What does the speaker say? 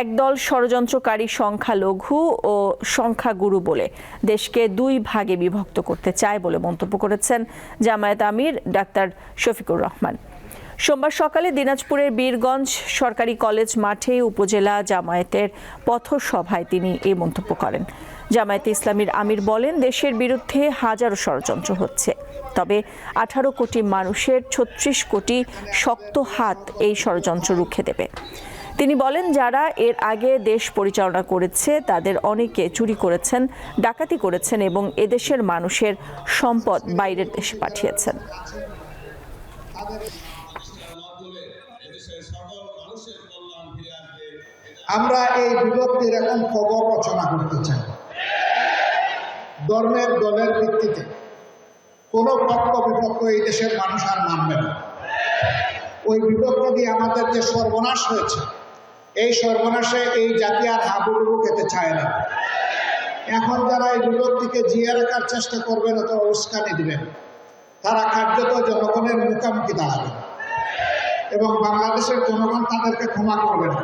একদল ষড়যন্ত্রকারী সংখ্যালঘু ও সংখ্যাগুরু বলে দেশকে দুই ভাগে বিভক্ত করতে চায় বলে মন্তব্য করেছেন জামায়াত আমির ডাক্তার শফিকুর রহমান। সোমবার সকালে দিনাজপুরের বীরগঞ্জ সরকারি কলেজ মাঠে উপজেলা জামায়াতের পথসভায় তিনি এই মন্তব্য করেন। জামায়াতে ইসলামীর আমির বলেন, দেশের বিরুদ্ধে হাজারো ষড়যন্ত্র হচ্ছে, তবে আঠারো কোটি মানুষের ছত্রিশ কোটি শক্ত হাত এই ষড়যন্ত্র রুখে দেবে। তিনি বলেন, যারা এর আগে দেশ পরিচালনা করেছে, তাদের অনেকে চুরি করেছেন, ডাকাতি করেছেন এবং এদেশের মানুষের সম্পদ বাইরের দেশে পাঠিয়েছেন। আমরা এই বিভক্তির এখন খবর রচনা করতে চাই। ধর্মের দলের ভিত্তিতে কোন পক্ষ বিপক্ষ এই দেশের মানুষ আর মানবে না। ওই বিভক্তি দিয়ে আমাদের যে সর্বনাশ হয়েছে এই সর্বনাশে এই জাতি আর হাবুডুবু খেতে চায় না। এখন যারা এই বিভক্তিকে জিয়ে রাখার চেষ্টা করবেন অথবা উস্কানি দিবেন তারা কার্যত জনগণের মুখামুখি দাঁড়াবে। এবং বাংলাদেশের জনগণ তাদেরকে ক্ষমা করবে না।